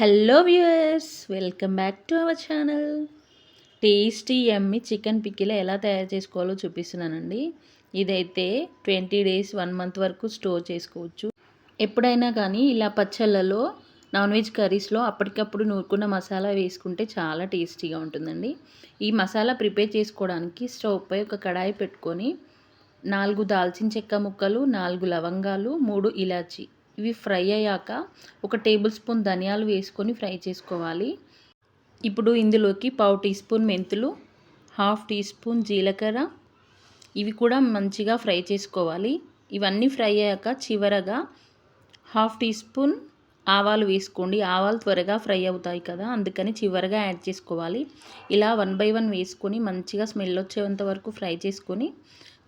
Hello viewers welcome back to our channel tasty yummy chicken pickle ఎలా తయారు చేసుకోవాలో చూపిస్తున్నానండి. ఇదైతే ట్వంటీ డేస్ వన్ మంత్ వరకు స్టోర్ చేసుకోవచ్చు. ఎప్పుడైనా కానీ ఇలా పచ్చళ్ళలో నాన్ వెజ్ కర్రీస్లో అప్పటికప్పుడు నూరుకున్న మసాలా వేసుకుంటే చాలా టేస్టీగా ఉంటుందండి. ఈ మసాలా ప్రిపేర్ చేసుకోవడానికి స్టవ్ పై ఒక కడాయి పెట్టుకొని నాలుగు దాల్చిన చెక్క ముక్కలు నాలుగు లవంగాలు మూడు ఇలాచి ఇవి ఫ్రై అయ్యాక ఒక టేబుల్ స్పూన్ ధనియాలు వేసుకొని ఫ్రై చేసుకోవాలి. ఇప్పుడు ఇందులోకి పావు టీ స్పూన్ మెంతులు హాఫ్ టీ స్పూన్ జీలకర్ర. ఇవి కూడా మంచిగా ఫ్రై చేసుకోవాలి. ఇవన్నీ ఫ్రై అయ్యాక చివరగా హాఫ్ టీ స్పూన్ ఆవాలు వేసుకోండి. ఆవాలు త్వరగా ఫ్రై అవుతాయి కదా అందుకని చివరగా యాడ్ చేసుకోవాలి. ఇలా వన్ బై వన్ వేసుకొని మంచిగా స్మెల్ వచ్చేంత వరకు ఫ్రై చేసుకొని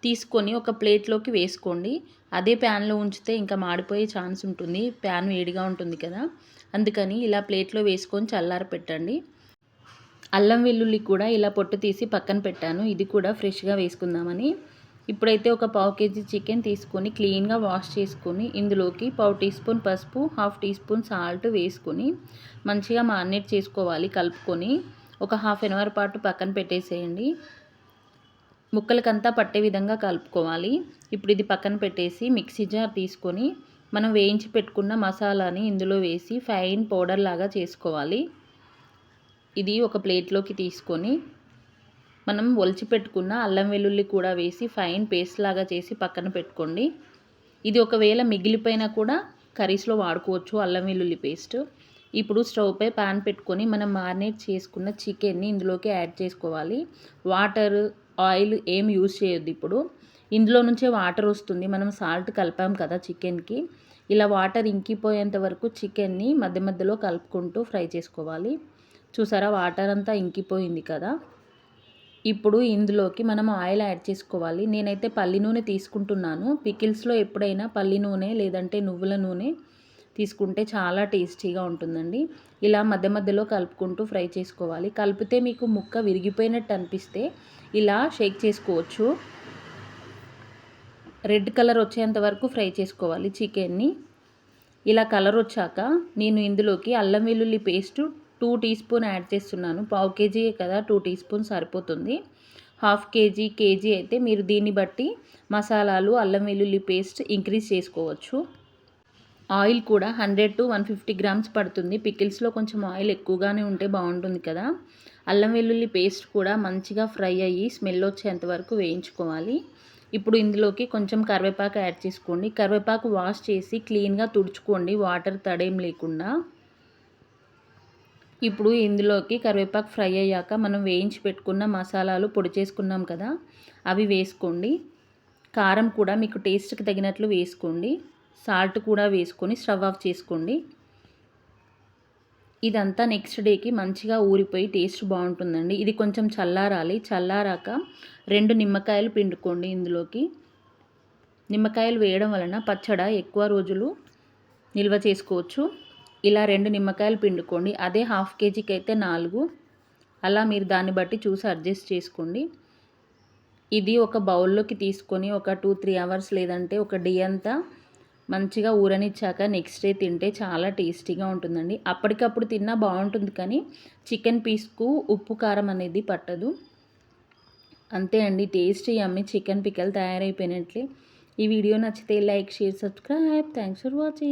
తీసుకొని ఒక ప్లేట్లోకి వేసుకోండి. అదే ప్యాన్లో ఉంచితే ఇంకా మాడిపోయే ఛాన్స్ ఉంటుంది. ప్యాన్ వేడిగా ఉంటుంది కదా. అందుకని ఇలా ప్లేట్లో వేసుకొని చల్లార పెట్టండి అల్లం వెల్లుల్లి కూడా ఇలా పొట్టు తీసి పక్కన పెట్టాను. ఇది కూడా ఫ్రెష్గా వేసుకుందామని. ఇప్పుడైతే ఒక పావు కేజీ చికెన్ తీసుకొని క్లీన్గా వాష్ చేసుకొని ఇందులోకి పావు టీ స్పూన్ పసుపు హాఫ్ టీ స్పూన్ సాల్ట్ వేసుకొని మంచిగా మారినేట్ చేసుకోవాలి కలుపుకొని. ఒక హాఫ్ అన్ అవర్ పాటు పక్కన పెట్టేసేయండి. ముక్కలకంతా పట్టే విధంగా కలుపుకోవాలి. ఇప్పుడు ఇది పక్కన పెట్టేసి మిక్సీ జార్ తీసుకొని మనం వేయించి పెట్టుకున్న మసాలాని ఇందులో వేసి ఫైన్ పౌడర్ లాగా చేసుకోవాలి. ఇది ఒక ప్లేట్లోకి తీసుకొని మనం ఒలిచి పెట్టుకున్న అల్లం వెల్లుల్లి కూడా వేసి ఫైన్ పేస్ట్ లాగా చేసి పక్కన పెట్టుకోండి. ఇది ఒకవేళ మిగిలిపోయినా కూడా కర్రీస్లో వాడుకోవచ్చు అల్లం వెల్లుల్లి పేస్ట్. ఇప్పుడు స్టవ్పై ప్యాన్ పాన్ పెట్టుకొని మనం మారినేట్ చేసుకున్న చికెన్ని ఇందులోకి యాడ్ చేసుకోవాలి. వాటర్ ఆయిల్ ఏం యూజ్ చేయొద్దు ఇప్పుడు. ఇందులో నుంచే వాటర్ వస్తుంది. మనం సాల్ట్ కలిపాం కదా చికెన్కి. ఇలా వాటర్ ఇంకిపోయేంత వరకు చికెన్ని మధ్య మధ్యలో కలుపుకుంటూ ఫ్రై చేసుకోవాలి. చూసారా? వాటర్ అంతా ఇంకిపోయింది కదా. ఇప్పుడు ఇందులోకి మనం ఆయిల్ యాడ్ చేసుకోవాలి. నేనైతే పల్లి నూనె తీసుకుంటున్నాను. పికిల్స్లో ఎప్పుడైనా పల్లి నూనె లేదంటే నువ్వుల నూనె తీసుకుంటే చాలా టేస్టీగా ఉంటుందండి. ఇలా మధ్య మధ్యలో కలుపుకుంటూ ఫ్రై చేసుకోవాలి. కలిపితే మీకు ముక్క విరిగిపోయినట్టు అనిపిస్తే ఇలా షేక్ చేసుకోవచ్చు. రెడ్ కలర్ వచ్చేంత వరకు ఫ్రై చేసుకోవాలి చికెన్ని. ఇలా కలర్ వచ్చాక నేను ఇందులోకి అల్లం వెల్లుల్లి paste two teaspoon add చేస్తున్నాను. పావు కేజీ కదా టూ టీ స్పూన్ సరిపోతుంది. Half K G K G అయితే మీరు దీన్ని బట్టి మసాలాలు అల్లం వెల్లుల్లి పేస్ట్ ఇంక్రీజ్ చేసుకోవచ్చు. ఆయిల్ కూడా hundred to one fifty grams పడుతుంది. పికిల్స్లో కొంచెం ఆయిల్ ఎక్కువగానే ఉంటే బాగుంటుంది కదా. అల్లం వెల్లుల్లి పేస్ట్ కూడా మంచిగా ఫ్రై అయ్యి స్మెల్ వచ్చేంత వరకు వేయించుకోవాలి. ఇప్పుడు ఇందులోకి కొంచెం కరివేపాకు యాడ్ చేసుకోండి. కరివేపాకు వాష్ చేసి క్లీన్గా తుడుచుకోండి. వాటర్ తడేం లేకుండా. ఇప్పుడు ఇందులోకి కరివేపాకు ఫ్రై అయ్యాక మనం వేయించి పెట్టుకున్న మసాలాలు పొడి చేసుకున్నాం కదా అవి వేసుకోండి. కారం కూడా మీకు టేస్ట్కి తగినట్లు వేసుకోండి. సాల్ట్ కూడా వేసుకొని స్టవ్ ఆఫ్ చేసుకోండి. ఇదంతా నెక్స్ట్ డేకి మంచిగా ఊరిపోయి టేస్ట్ బాగుంటుందండి. ఇది కొంచెం చల్లారాలి. చల్లారాక రెండు నిమ్మకాయలు పిండుకోండి ఇందులోకి. నిమ్మకాయలు వేయడం వలన పచ్చడ ఎక్కువ రోజులు నిల్వ చేసుకోవచ్చు. ఇలా రెండు నిమ్మకాయలు పిండుకోండి. అదే హాఫ్ కేజీకి అయితే నాలుగు. అలా మీరు దాన్ని బట్టి చూసి అడ్జస్ట్ చేసుకోండి. ఇది ఒక బౌల్లోకి తీసుకొని ఒక టూ త్రీ అవర్స్ లేదంటే ఒక డే అంతా మంచిగా ఊరనిచ్చాక నెక్స్ట్ డే తింటే చాలా టేస్టీగా ఉంటుందండి. అప్పటికప్పుడు తిన్నా బాగుంటుంది కానీ చికెన్ పీస్కు ఉప్పు కారం అనేది పట్టదు. అంతే అండి. టేస్టీ అమ్మి చికెన్ పిక్కలు తయారైపోయినట్లే. ఈ వీడియో నచ్చితే like share subscribe. Thanks for watching.